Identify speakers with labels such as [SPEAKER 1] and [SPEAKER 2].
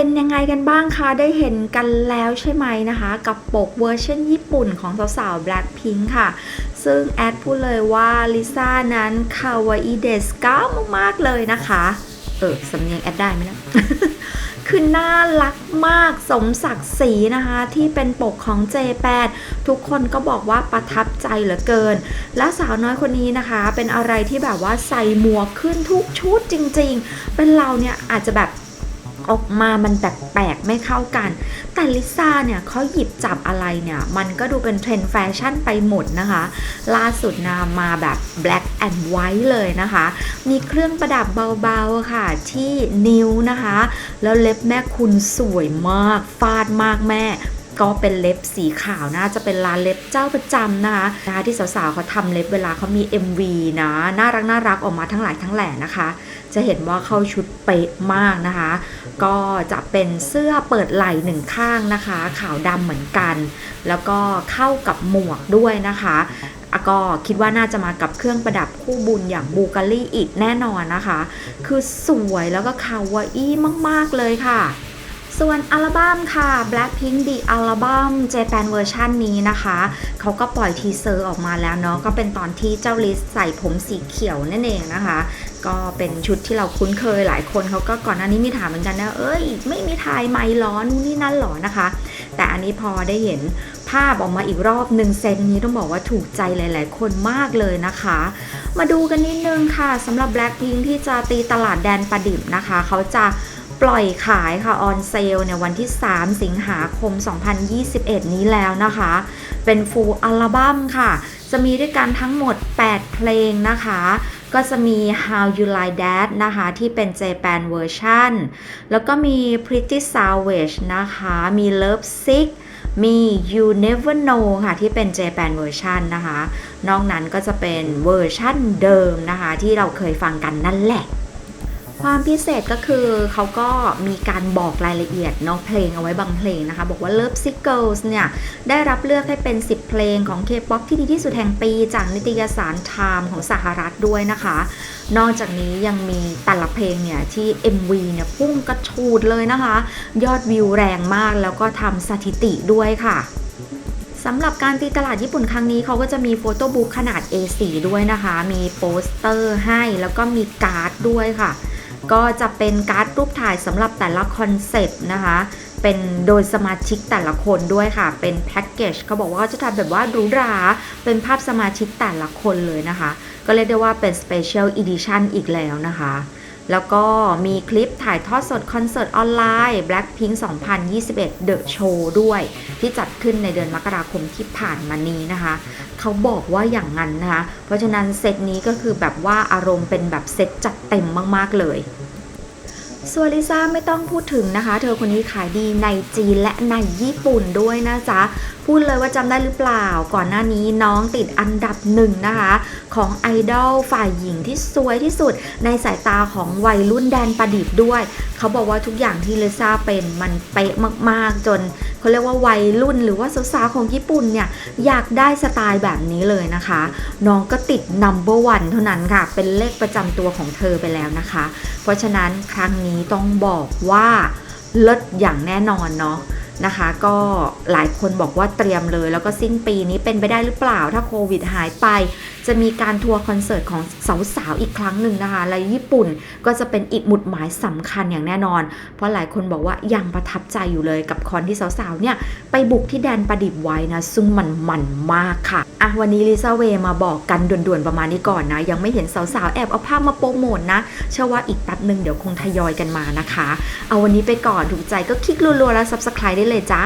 [SPEAKER 1] เป็นยังไงกันบ้างคะ ได้เห็นกันแล้วใช่ไหมนะคะ กับปกเวอร์ชันญี่ปุ่นของสาวๆ Blackpink ค่ะ ซึ่งแอดพูดเลยว่าลิซ่านั้นคาวาอิเดสก้ามากๆเลยนะคะ เออ สำเนียงแอดได้ไหมนะคือน่ารักมากสมศักดิ์ศรีนะคะ ที่เป็นปกของ J8 ทุกคนก็บอกว่าประทับใจเหลือเกิน และสาวน้อยคนนี้นะคะ เป็นอะไรที่แบบว่าใส่หมวกขึ้นทุกชุดจริง ๆ เป็นเราเนี่ยอาจจะแบบ ออกมามันแปลกๆไม่เข้ากัน แต่ลิซ่าเนี่ยเขาหยิบจับอะไรเนี่ยมันก็ดูเป็นเทรนด์แฟชั่นไปหมดนะคะ ล่าสุดนะมาแบบ black and white เลยนะคะ มีเครื่องประดับเบาๆค่ะที่นิ้วนะคะ แล้วเล็บแม่คุณสวยมากฟาดมากแม่ ก็เป็นเล็บสีขาวนะจะเป็นลานเล็บเจ้าประจำนะคะนะคะที่สาวๆเขาทำเล็บเวลาเขามี MV นะน่ารักน่ารักออกมาทั้งหลายทั้งแหล่นะคะ จะเห็นว่าเข้าชุดเป๊ะมากนะคะ ก็จะเป็นเสื้อเปิดไหล่หนึ่งข้างนะคะ ขาวดำเหมือนกัน แล้วก็เข้ากับหมวกด้วยนะคะอะก็คิดว่าน่าจะมากับเครื่องประดับคู่บุญอย่างบูการีอีกแน่นอนนะคะ คือสวยแล้วก็คาวาอี้มาก ๆ เลยค่ะ ส่วนอัลบั้มค่ะ Blackpink The Album Japan Version นี้นะคะ เขาก็ปล่อยทีเซอร์ออกมาแล้วเนาะก็เป็นตอนที่เจ้าลิสใส่ผมสีเขียวนั่นเองนะคะ ก็เป็นชุดที่เราคุ้นเคยหลายคนเขาก็ก่อนหน้านี้มีถามเหมือนกันนะ เอ้ย ไม่มีทายไม่ล้อนู่นนี่นั่นหรอนะคะ แต่อันนี้พอได้เห็นภาพออกมาอีกรอบหนึ่งเซตนี้ต้องบอกว่าถูกใจหลาย ๆ คนมากเลยนะคะ มาดูกันนิดนึงค่ะสำหรับ Blackpink ที่จะตีตลาดแดนประดิบนะคะ เขาจะ ปล่อยขายค่ะออนเซลในวันที่ 3 สิงหาคม 2021 นี้แล้วนะคะ เป็นฟูลอัลบั้มค่ะ จะมีด้วยกันทั้งหมด 8 เพลงนะคะ ก็จะมี How You Like That นะคะ ที่เป็น Japan Version แล้วก็มี Pretty Savage นะคะ มี Love Sick มี You Never Know ค่ะ ที่เป็น Japan Version นะคะ นอกนั้นก็จะเป็นเวอร์ชั่นเดิมนะคะ ที่เราเคยฟังกันนั่นแหละ ความพิเศษก็คือเขาก็มีการบอกรายละเอียดเนาะเพลงเอาไว้บางเพลงนะคะ บอกว่า Love Sick Girls เนี่ย ได้รับเลือกให้เป็น 10 เพลงของ K-POP ที่ดีที่สุดแห่งปีจากนิตยสาร Time ของสหรัฐด้วยนะคะ นอกจากนี้ยังมีแต่ละเพลงเนี่ยที่ MV เนี่ยพุ่งกระชูดเลยนะคะ ยอดวิวแรงมากแล้วก็ทำสถิติด้วยค่ะสำหรับการตีตลาดญี่ปุ่นครั้งนี้เขาก็จะมีโฟโต้บุ๊กขนาด A4 ด้วยนะคะ มีโปสเตอร์ให้แล้วก็มีการ์ดด้วยค่ะ ก็จะเป็นการ์ดรูปถ่ายสำหรับแต่ละคอนเซปต์นะคะ เป็นโดยสมาชิกแต่ละคนด้วยค่ะ เป็นแพ็กเกจเขาบอกว่าจะทำแบบว่าหรูหรา เป็นภาพสมาชิกแต่ละคนเลยนะคะ ก็เรียกได้ว่าเป็นสเปเชียลอีดิชันอีกแล้วนะคะ แล้วก็มีคลิปถ่ายทอดสดคอนเสิร์ตออนไลน์ Blackpink 2021 The Show ด้วย ที่จัดขึ้นในเดือนมกราคมที่ผ่านมานี้นะคะ เขาบอกว่าอย่างนั้นนะคะ เพราะฉะนั้นเซตนี้ก็คือแบบว่าอารมณ์เป็นแบบเซตจัดเต็มมาก ๆ เลย ส่วนลิซ่าไม่ต้องพูดถึงนะคะ เธอคนนี้ขายดีในจีนและในญี่ปุ่นด้วยนะจ๊ะ พูดเลยว่าจำได้หรือเปล่า ก่อนหน้านี้น้องติดอันดับหนึ่งนะคะ ของไอดอลฝ่ายหญิงที่สวยที่สุด ในสายตาของวัยรุ่นแดนประดิษฐ์ด้วย เขาบอกว่าทุกอย่างที่ลิซ่าเป็นมันเป๊ะมากๆจน เขาเรียกว่าวัยรุ่นหรือว่าสาวๆของญี่ปุ่นเนี่ยอยากได้สไตล์แบบนี้เลยนะคะ น้องก็ติด number one เท่านั้นค่ะ เป็นเลขประจำตัวของเธอไปแล้วนะคะ เพราะฉะนั้นครั้งนี้ต้องบอกว่าเลิศอย่างแน่นอนเนาะ นะคะ ก็หลายคนบอกว่าเตรียมเลย แล้วก็สิ้นปีนี้เป็นไปได้หรือเปล่า ถ้าโควิดหายไป จะมีการทัวร์คอนเสิร์ตของสาวๆอีกครั้งหนึ่งนะคะ และญี่ปุ่นก็จะเป็นอีกหมุดหมายสำคัญอย่างแน่นอน เพราะหลายคนบอกว่ายังประทับใจอยู่เลยกับคอนที่สาวๆเนี่ยไปบุกที่แดนประดิบไว้นะซึ่งมันมันมากค่ะ อะวันนี้ลิซ่าเวมาบอกกันด่วนๆประมาณนี้ก่อนนะ ยังไม่เห็นสาวๆ แอบเอาภาพมาโปรโมทนะเชื่อว่าอีกแป๊บหนึ่งเดี๋ยวคงทยอยกันมานะคะ เอาวันนี้ไปก่อนถูกใจก็คลิกรัวๆแล้ว subscribe ได้เลยจ้า